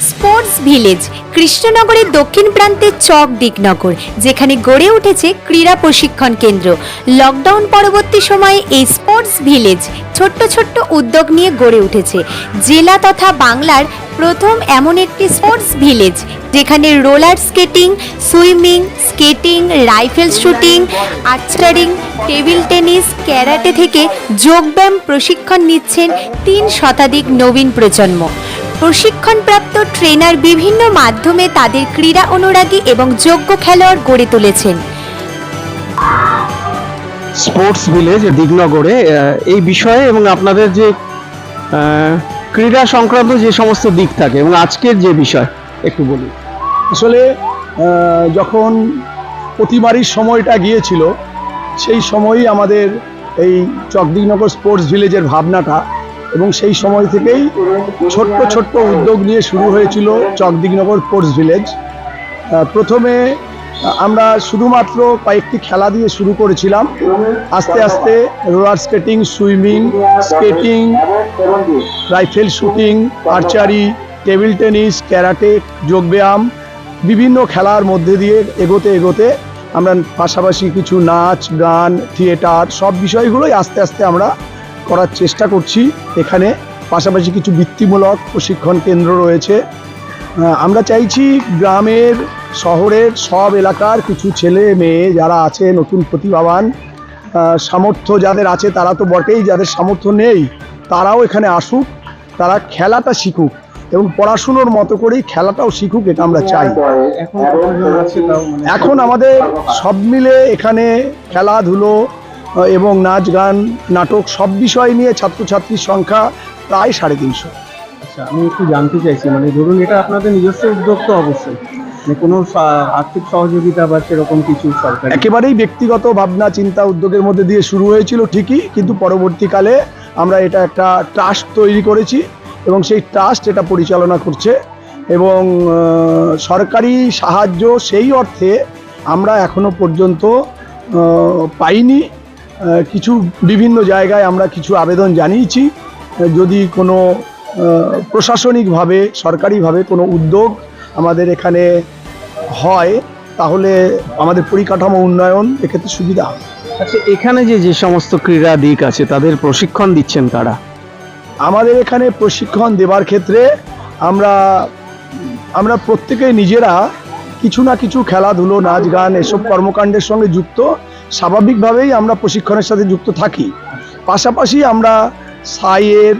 Sports village, কৃষ্ণনগরের দক্ষিণ প্রান্তে চক দিকনগর, যেখানে গড়ে উঠেছে ক্রীড়া প্রশিক্ষণ কেন্দ্র। লকডাউন পরবর্তী সময়ে এই স্পোর্টস ভিলেজ ছোট্ট ছোট্ট উদ্যোগ নিয়ে গড়ে উঠেছে। জেলা তথা বাংলার প্রথম এমন একটি স্পোর্টস ভিলেজ, যেখানে roller skating, swimming, skating, rifle shooting, archering, table tennis, karate থেকে যোগব্যায়াম প্রশিক্ষণ নিচ্ছেন তিন শতাধিক নবীন প্রজন্ম। প্রশিক্ষণপ্রাপ্ত ট্রেনার বিভিন্ন মাধ্যমে তাদের ক্রীড়া অনুরাগী এবং যোগ্য খেলোয়াড় গড়ে তুলেছেন। স্পোর্টস ভিলেজ দিগনগরে এই বিষয়ে এবং আপনাদের যে ক্রীড়া সংক্রান্ত যে সমস্ত দিক থাকে এবং আজকের যে বিষয় একটু বলি আসলে যখন প্রতিবারই সময়টা গিয়েছিল সেই সময়ই আমাদের এই চকদিকনগর স্পোর্টস ভিলেজের ভাবনাটা এবং সেই সময় থেকেই ছোট্ট ছোট্ট উদ্যোগ নিয়ে শুরু হয়েছিল চকদিকনগর স্পোর্টস ভিলেজ। প্রথমে আমরা শুধুমাত্র কয়েকটি খেলা দিয়ে শুরু করেছিলাম। আস্তে আস্তে roller skating, swimming, skating, rifle shooting, archery, table tennis, karate, যোগব্যায়াম, বিভিন্ন খেলার মধ্যে দিয়ে এগোতে এগোতে আমরা পাশাপাশি কিছু নাচ, গান, থিয়েটার সব বিষয়গুলোই আস্তে আস্তে আমরা করার চেষ্টা করছি। এখানে পাশাপাশি কিছু বৃত্তিমূলক প্রশিক্ষণ কেন্দ্র রয়েছে। আমরা চাইছি গ্রামের শহরের সব এলাকার কিছু ছেলে মেয়ে যারা আছে নতুন প্রতিভাবান সামর্থ্য যাদের আছে তারা তো বটেই যাদের সামর্থ্য নেই তারাও এখানে আসুক তারা খেলাটা শিখুক এবং পড়াশুনোর মতো করেই খেলাটাও শিখুক এটা আমরা চাই। এখন আমাদের সব মিলে এখানে খেলাধুলো এবং নাচ গান নাটক সব বিষয় নিয়ে ছাত্রছাত্রীর সংখ্যা প্রায় সাড়ে তিনশো। আচ্ছা আমি একটু জানতে চাইছি মানে ধরুন এটা আপনাদের নিজস্ব উদ্যোগ তো অবশ্যই মানে কোনো আর্থিক সহযোগিতা বা সেরকম কিছু সরকার একেবারেই ব্যক্তিগত ভাবনা চিন্তা উদ্যোগের মধ্যে দিয়ে শুরু হয়েছিল ঠিকই কিন্তু পরবর্তীকালে আমরা এটা একটা ট্রাস্ট তৈরি করেছি এবং সেই ট্রাস্ট এটা পরিচালনা করছে এবং সরকারি সাহায্য সেই অর্থে আমরা এখনও পর্যন্ত পাইনি। কিছু বিভিন্ন জায়গায় আমরা কিছু আবেদন জানিয়েছি। যদি কোনো প্রশাসনিকভাবে সরকারিভাবে কোনো উদ্যোগ আমাদের এখানে হয় তাহলে আমাদের পরিকাঠামো উন্নয়ন এক্ষেত্রে সুবিধা হবে। আচ্ছা এখানে যে যে সমস্ত ক্রীড়া দিক আছে তাদের প্রশিক্ষণ দিচ্ছেন কারা? আমাদের এখানে প্রশিক্ষণ দেবার ক্ষেত্রে আমরা আমরা প্রত্যেকে নিজেরা কিছু না কিছু খেলাধুলো নাচ গান এসব কর্মকাণ্ডের সঙ্গে যুক্ত। স্বাভাবিকভাবেই আমরা প্রশিক্ষণের সাথে যুক্ত থাকি। পাশাপাশি আমরা সাইয়ের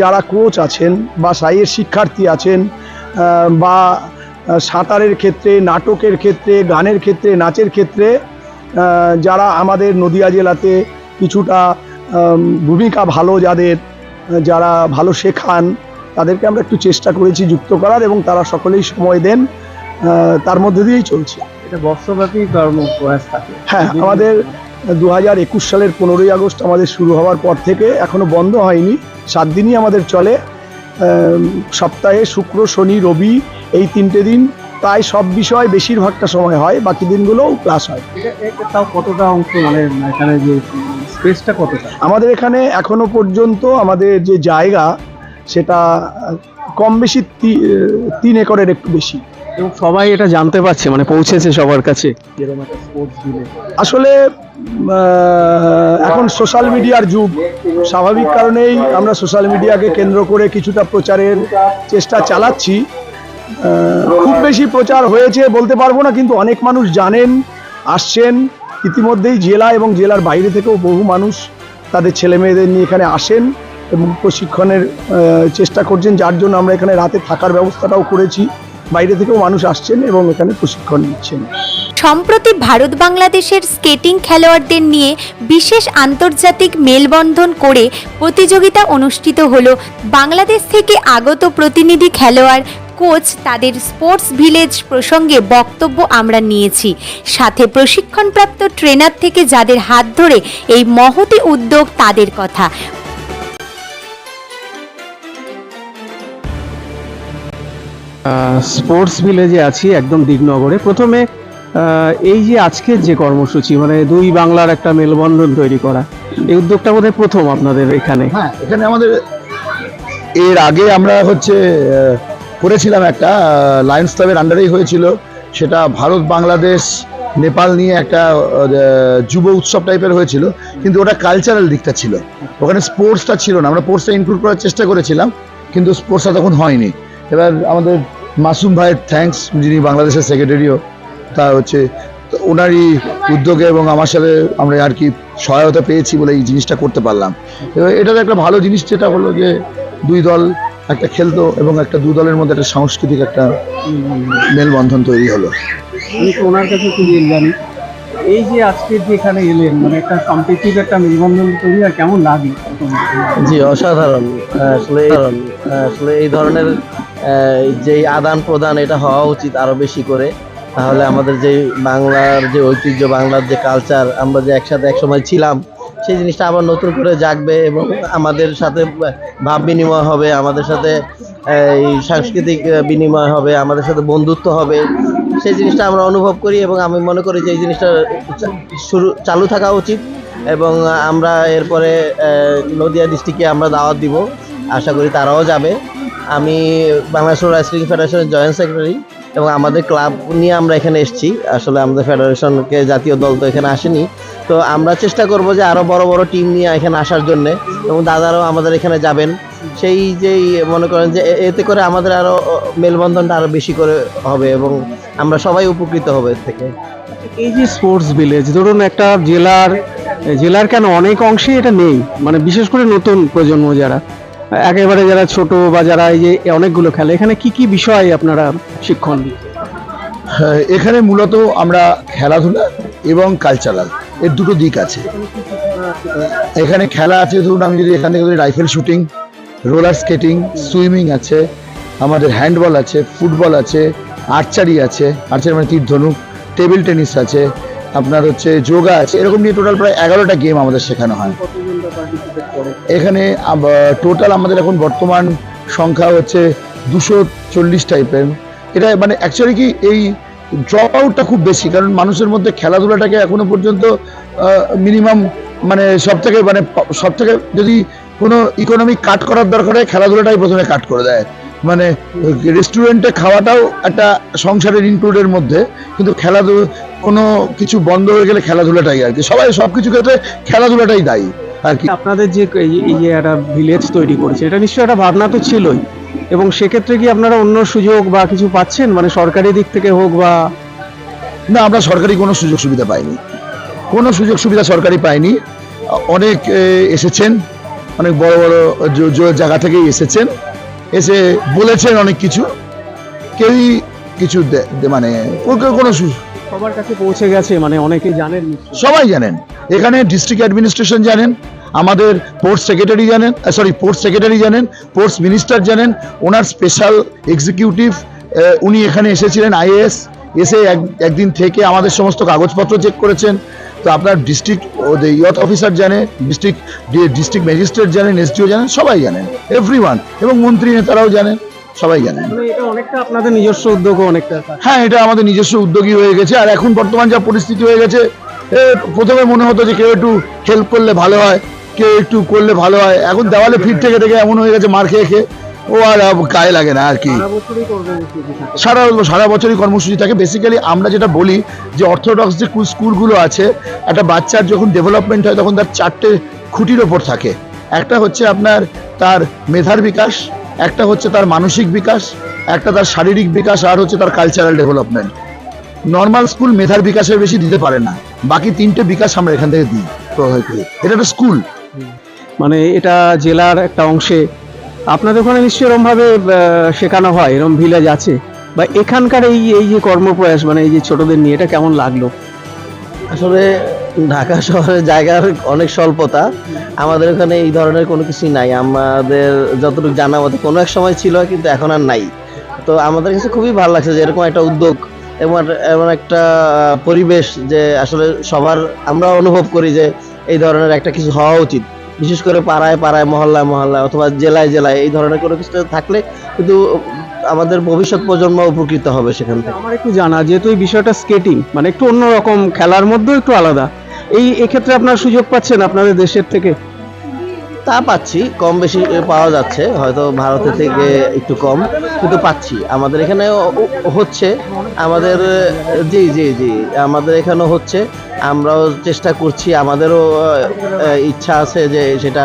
যারা কোচ আছেন বা সাইয়ের শিক্ষার্থী আছেন বা সাঁতারের ক্ষেত্রে, নাটকের ক্ষেত্রে, গানের ক্ষেত্রে, নাচের ক্ষেত্রে যারা আমাদের নদিয়া জেলাতে কিছুটা ভূমিকা ভালো যাদের, যারা ভালো শেখান, তাদেরকে আমরা একটু চেষ্টা করেছি যুক্ত করার এবং তারা সকলেই সময় দেন তার মধ্যে দিয়েই চলছে। বর্ষব্যাপী কর্ম প্রয়াস থাকে। হ্যাঁ আমাদের দু হাজার একুশ সালের পনেরোই আগস্ট আমাদের শুরু হওয়ার পর থেকে এখনও বন্ধ হয়নি। সাত দিনই আমাদের চলে। সপ্তাহে শুক্র শনি রবি এই তিনটে দিন। প্রায় সব বিষয় বেশিরভাগটা সময় হয় বাকি দিনগুলোও ক্লাস হয়। তাও কতটা অংশ মানে এখানে যে স্পেসটা কতটা? আমাদের এখানে এখনও পর্যন্ত আমাদের যে জায়গা সেটা কম বেশি তিন একরের একটু বেশি। সবাই এটা জানতে পারছে মানে পৌঁছেছে সবার কাছে। আসলে এখন সোশ্যাল মিডিয়ার যুগ। স্বাভাবিক কারণেই আমরা সোশ্যাল মিডিয়াকে কেন্দ্র করে কিছুটা প্রচারের চেষ্টা চালাচ্ছি। খুব বেশি প্রচার হয়েছে বলতে পারব না, কিন্তু অনেক মানুষ জানেন, আসছেন। ইতিমধ্যেই জেলা এবং জেলার বাইরে থেকেও বহু মানুষ তাদের ছেলে মেয়েদের নিয়ে এখানে আসেন এবং প্রশিক্ষণের চেষ্টা করছেন, যার জন্য আমরা এখানে রাতে থাকার ব্যবস্থাটাও করেছি। বাইরে থেকেও মানুষ আসছেন এবং এখানে প্রশিক্ষণ নিচ্ছেন। সম্প্রতি ভারত বাংলাদেশের স্কেটিং খেলোয়াড়দের নিয়ে বিশেষ আন্তর্জাতিক মেলবন্ধন করে প্রতিযোগিতা অনুষ্ঠিত হলো। বাংলাদেশ থেকে আগত প্রতিনিধি খেলোয়াড়, কোচ তাদের স্পোর্টস ভিলেজ প্রসঙ্গে বক্তব্য আমরা নিয়েছি। সাথে প্রশিক্ষণপ্রাপ্ত ট্রেনার থেকে যাদের হাত ধরে এই মহতি উদ্যোগ তাদের কথা। স্পোর্টস ভিলেজে আছি, একদম দিগনগরে। প্রথমে এই যে আজকের যে কর্মসূচি মানে দুই বাংলার একটা মেলবন্ধন তৈরি করা, এই উদ্যোগটা বোধহয় প্রথম আপনাদের এখানে। হ্যাঁ এখানে আমাদের এর আগে আমরা হচ্ছে করেছিলাম একটা লায়ন্স ক্লাবের আন্ডারেই হয়েছিল। সেটা ভারত, বাংলাদেশ, নেপাল নিয়ে একটা যুব উৎসব টাইপের হয়েছিল। কিন্তু ওটা কালচারাল দিকটা ছিল। ওখানে স্পোর্টসটা ছিল না। আমরা স্পোর্টসটা ইনক্লুড করার চেষ্টা করেছিলাম। কিন্তু স্পোর্টসটা তখন হয়নি। এবার আমাদের মাসুম ভাইয়ের থ্যাঙ্কস যিনি বাংলাদেশের সেক্রেটারিও তা হচ্ছে ওনারই উদ্যোগে এবং আমার সাথে আমরা আর কি সহায়তা পেয়েছি বলে এই জিনিসটা করতে পারলাম। এবার এটাতে একটা ভালো জিনিস যেটা হলো যে দুই দল একটা খেলতো এবং একটা দু দলের মধ্যে একটা সাংস্কৃতিক একটা মেলবন্ধন তৈরি হলো। আমি তো ওনার কাছে একটু রিয়েল জানি এই যে আজকে যে এখানে এলেন মানে একটা কম্পিটিভ একটা মেলবন্ধন তৈরি হয় কেমন লাগল জি অসাধারণ। আসলে আসলে এই ধরনের যে আদান প্রদান এটা হওয়া উচিত আরও বেশি করে। তাহলে আমাদের যে বাংলার যে ঐতিহ্য, বাংলার যে কালচার আমরা যে একসাথে একসময় ছিলাম, সেই জিনিসটা আবার নতুন করে জাগবে এবং আমাদের সাথে ভাব বিনিময় হবে, আমাদের সাথে এই সাংস্কৃতিক বিনিময় হবে, আমাদের সাথে বন্ধুত্ব হবে। সেই জিনিসটা আমরা অনুভব করি এবং আমি মনে করি যে এই জিনিসটা শুরু, চালু থাকা উচিত এবং আমরা এরপরে নদিয়া ডিস্ট্রিক্টে আমরা দাওয়াত দিব। আশা করি তারাও যাবে। আমি বাংলাদেশ রাইসলিং ফেডারেশনের জয়েন্ট সেক্রেটারি এবং আমাদের ক্লাব নিয়ে আমরা এখানে এসেছি। আসলে আমাদের ফেডারেশনকে জাতীয় দল তো এখানে আসেনি। তো আমরা চেষ্টা করব যে আরও বড় বড় টিম নিয়ে এখানে আসার জন্য এবং দাদারাও আমাদের এখানে যাবেন। সেই যেই মনে করেন যে এতে করে আমাদের আরও মেলবন্ধনটা আরও বেশি করে হবে এবং আমরা সবাই উপকৃত হব এর থেকে। এই যে স্পোর্টস ভিলেজ ধরুন একটা জেলার জেলার কেন অনেক অংশে এটা নেই? মানে বিশেষ করে নতুন প্রজন্ম যারা। একেবারে যারা ছোট বা যারা এই যে অনেকগুলো খেলে এখানে কি কি বিষয় আপনারা শিক্ষণ? হ্যাঁ, এখানে মূলত আমরা খেলাধুলা এবং কালচারাল এর দুটো দিক আছে এখানে খেলা আছে ধরুন আমি যদি এখান থেকে rifle shooting roller skating swimming আছে আমাদের হ্যান্ডবল আছে ফুটবল আছে আর্চারি আছে আর্চারি মানে তীর ধনুক টেবিল টেনিস আছে আপনার হচ্ছে যোগা আছে, এরকম নিয়ে টোটাল প্রায় এগারোটা গেম আমাদের শেখানো হয়। এখানে টোটাল আমাদের এখন বর্তমান সংখ্যা হচ্ছে দুশো চল্লিশ টাইপের এটা মানে অ্যাকচুয়ালি কি এই ড্রপ আউটটা খুব বেশি, কারণ মানুষের মধ্যে খেলাধুলাটাকে এখনও পর্যন্ত মিনিমাম মানে সব থেকে মানে সব থেকে যদি কোনো ইকোনমিক কাট করার দরকার হয়, খেলাধুলাটাই প্রথমে কাট করে দেয়। মানে রেস্টুরেন্টে খাওয়াটাও একটা সংসারের ইনক্লুডের মধ্যে কিন্তু খেলাধুলা কোনো কিছু বন্ধ হয়ে গেলে খেলাধুলাটাই আর কি। সবাই সব কিছু ক্ষেত্রে খেলাধুলাটাই দায়ী আর কি। আপনাদের যে এই- একটা ভিলেজ তৈরি করেছে এটা নিশ্চয়ই একটা ভাবনা তো ছিলই। এবং সেক্ষেত্রে কি আপনারা অন্য সুযোগ বা কিছু পাচ্ছেন? মানে সরকারি দিক থেকে হোক বা না আমরা সরকারি কোনো সুযোগ সুবিধা পাইনি। কোনো সুযোগ সুবিধা সরকারি পাইনি। অনেক এসেছেন। অনেক বড় বড় জায়গা থেকেই এসেছেন। এসে বলেছেন অনেক কিছু। কেউই কিছু মানে কোনো সবার কাছে পৌঁছে গেছে মানে অনেকেই জানেন সবাই জানেন। এখানে ডিস্ট্রিক্ট অ্যাডমিনিস্ট্রেশন জানেন আমাদের পোর্ট সেক্রেটারি জানেন সরি পোর্ট সেক্রেটারি জানেন পোর্টস মিনিস্টার জানেন ওনার স্পেশাল এক্সিকিউটিভ উনি এখানে এসেছিলেন আইএএস এসে এক- একদিন থেকে আমাদের সমস্ত কাগজপত্র চেক করেছেন। তো আপনার ডিস্ট্রিক্ট ইয়থ অফিসার জানে ডিস্ট্রিক্ট ডিস্ট্রিক্ট ম্যাজিস্ট্রেট জানেন এসডিও জানেন সবাই জানেন এভরি এবং মন্ত্রী নেতারাও জানেন সবাই জানেন। মানে অনেকটা আপনাদের নিজস্ব উদ্যোগও অনেকটা। হ্যাঁ এটা আমাদের নিজস্ব উদ্যোগই হয়ে গেছে আর এখন বর্তমান যা পরিস্থিতি হয়ে গেছে প্রথমে মনে হতো যে কেউ একটু হেল্প করলে ভালো হয় কেউ একটু করলে ভালো হয় এখন দেওয়ালে ফিট থেকে থেকে এমন হয়ে গেছে মার খেয়ে খেয়ে। ও আর গায়ে লাগে না আর কি। সারা বছরই কর্মসূচি থাকে সারা সারা বছরই কর্মসূচি থাকে বেসিক্যালি আমরা যেটা বলি যে অর্থোডক্স যে স্কুলগুলো আছে একটা বাচ্চার যখন ডেভেলপমেন্ট হয় তখন তার চারটে খুঁটির ওপর থাকে। একটা হচ্ছে আপনার তার মেধার বিকাশ একটা হচ্ছে তার মানসিক বিকাশ একটা তার শারীরিক বিকাশ আর হচ্ছে তার কালচারাল ডেভেলপমেন্ট নর্মাল স্কুল মেধার বিকাশের বেশি দিতে পারে না। বাকি তিনটে বিকাশ আমরা এখান থেকে দিই এটা একটা স্কুল মানে এটা জেলার একটা অংশে আপনাদের ওখানে নিশ্চয়ই এরকম ভাবে শেখানো হয়, এরম ভিলেজ আছে। বা এখানকার এই এই যে কর্মপ্রয়াস মানে এই যে ছোটদের নিয়ে, এটা কেমন লাগল? আসলে ঢাকা শহরের জায়গার অনেক স্বল্পতা। আমাদের ওখানে এই ধরনের কোনো কিছুই নাই। আমাদের যতটুকু জানা মতো কোনো এক সময় ছিল, কিন্তু এখন আর নাই। তো আমাদের কাছে খুবই ভালো লাগছে যে এরকম একটা উদ্যোগ এবং এমন একটা পরিবেশ যে আসলে সবার আমরা অনুভব করি যে এই ধরনের একটা কিছু হওয়া উচিত। বিশেষ করে পাড়ায় পাড়ায়, মহল্লায় মহল্লায় অথবা জেলায় জেলায় এই ধরনের কোনো কিছু থাকলে কিন্তু আমাদের ভবিষ্যৎ প্রজন্ম উপকৃত হবে সেখান থেকে। আমার একটু জানা, যেহেতু এই বিষয়টা স্কেটিং মানে একটু অন্যরকম, খেলার মধ্যেও একটু আলাদা। এই, এক্ষেত্রে আপনার সুযোগ পাচ্ছেন আপনাদের দেশের থেকে? তা পাচ্ছি, কম বেশি পাওয়া যাচ্ছে, হয়তো ভারতের থেকে একটু কম, কিন্তু পাচ্ছি। আমাদের এখানে হচ্ছে, আমাদের, জি জি জি, আমাদের এখানেও হচ্ছে, আমরাও চেষ্টা করছি, আমাদেরও ইচ্ছা আছে যে সেটা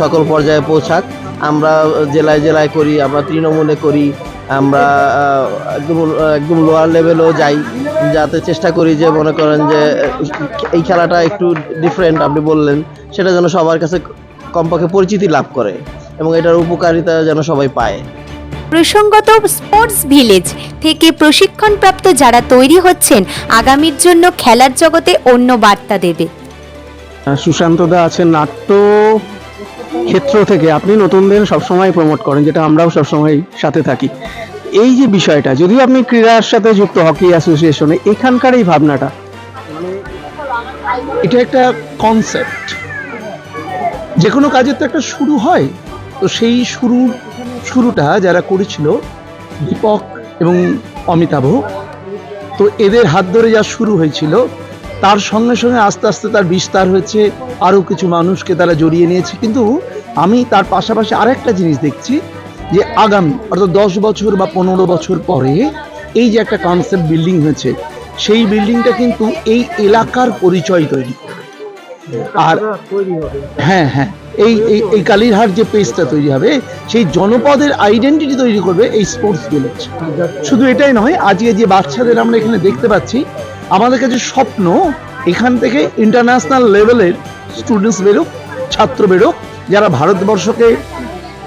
সকল পর্যায়ে পৌঁছাক। আমরা জেলায় জেলায় করি, আমরা তৃণমূলে করি, আমরা একদম একদম লোয়ার লেভেলেও যাই, যাতে চেষ্টা করি যে মনে করেন যে, এই খেলাটা একটু ডিফারেন্ট আপনি বললেন, সেটা যেন সবার কাছে কমপক্ষে পরিচিতি লাভ করে এবং এটার উপকারিতা যেন সবাই পায়। প্রসঙ্গত স্পোর্টস ভিলেজ থেকে প্রশিক্ষণপ্রাপ্ত যারা তৈরি হচ্ছেন আগামীর জন্য খেলার জগতে অন্য বার্তা দেবে। সুশান্ত দা আছেন নাট্য ক্ষেত্র থেকে। আপনি নতুনদের সবসময় প্রমোট করেন যেটা আমরাও সবসময় সাথে থাকি। এই যে বিষয়টা যদিও আপনি ক্রীড়ার সাথে যুক্ত হকি অ্যাসোসিয়েশনে এখানকার এই ভাবনাটা এটা একটা কনসেপ্ট যে কোনো কাজের তো একটা শুরু হয়। তো সেই শুরু, শুরুটা যারা করেছিল, দীপক এবং অমিতাভ, তো এদের হাত ধরে যা শুরু হয়েছিল, তার সঙ্গে সঙ্গে আস্তে আস্তে তার বিস্তার হয়েছে। আরও কিছু মানুষকে তারা জড়িয়ে নিয়েছে। কিন্তু আমি তার পাশাপাশি আরেকটা জিনিস দেখছি, যে আগামী, অর্থাৎ দশ বছর বা পনেরো বছর পরে এই যে একটা কনসেপ্ট বিল্ডিং হয়েছে, সেই বিল্ডিংটা কিন্তু এই এলাকার পরিচয় তৈরি। আর হ্যাঁ হ্যাঁ এই এই কালীরহাট যে পেজটা তৈরি হবে সেই জনপদের আইডেন্টিটি তৈরি করবে এই স্পোর্টস ভিলেজ শুধু এটাই নয় আজকে যে বাচ্চাদের আমরা এখানে দেখতে পাচ্ছি আমাদের কাছে স্বপ্ন এখান থেকে ইন্টারন্যাশনাল লেভেলের স্টুডেন্টস বেরোক ছাত্র বেরোক যারা ভারতবর্ষকে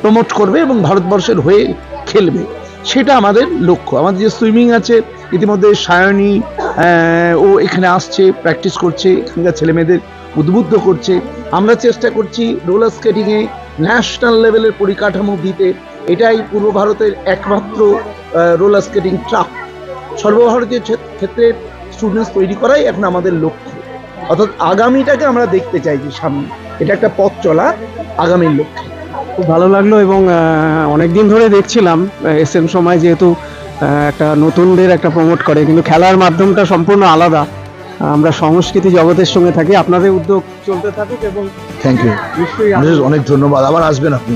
প্রমোট করবে এবং ভারতবর্ষের হয়ে খেলবে। সেটা আমাদের লক্ষ্য। আমাদের যে সুইমিং আছে ইতিমধ্যে সায়নী আহ, ও এখানে আসছে প্র্যাকটিস করছে এখানকার ছেলে মেয়েদের উদ্বুদ্ধ করছে। আমরা চেষ্টা করছি রোলার স্কেটিংয়ে ন্যাশনাল লেভেলের পরিকাঠামো দিতে। এটাই পূর্ব ভারতের একমাত্র রোলার স্কেটিং ট্রাক সর্বভারতীয় ক্ষেত্রে স্টুডেন্টস তৈরি করাই এখন আমাদের লক্ষ্য। অর্থাৎ আগামীটাকে আমরা দেখতে চাইছি সামনে। এটা একটা পথ চলা আগামীর লক্ষ্যে। খুব ভালো লাগল এবং অনেক দিন ধরে দেখছিলাম এস এম সময় যেহেতু একটা নতুনদের একটা প্রমোট করে, কিন্তু খেলার মাধ্যমটা সম্পূর্ণ আলাদা। আমরা সংস্কৃতি জগতের সঙ্গে থাকি আপনাদের উদ্যোগ চলতে থাকুক এবং থ্যাংক ইউ নিশ্চয়ই অনেক ধন্যবাদ। আবার আসবেন আপনি।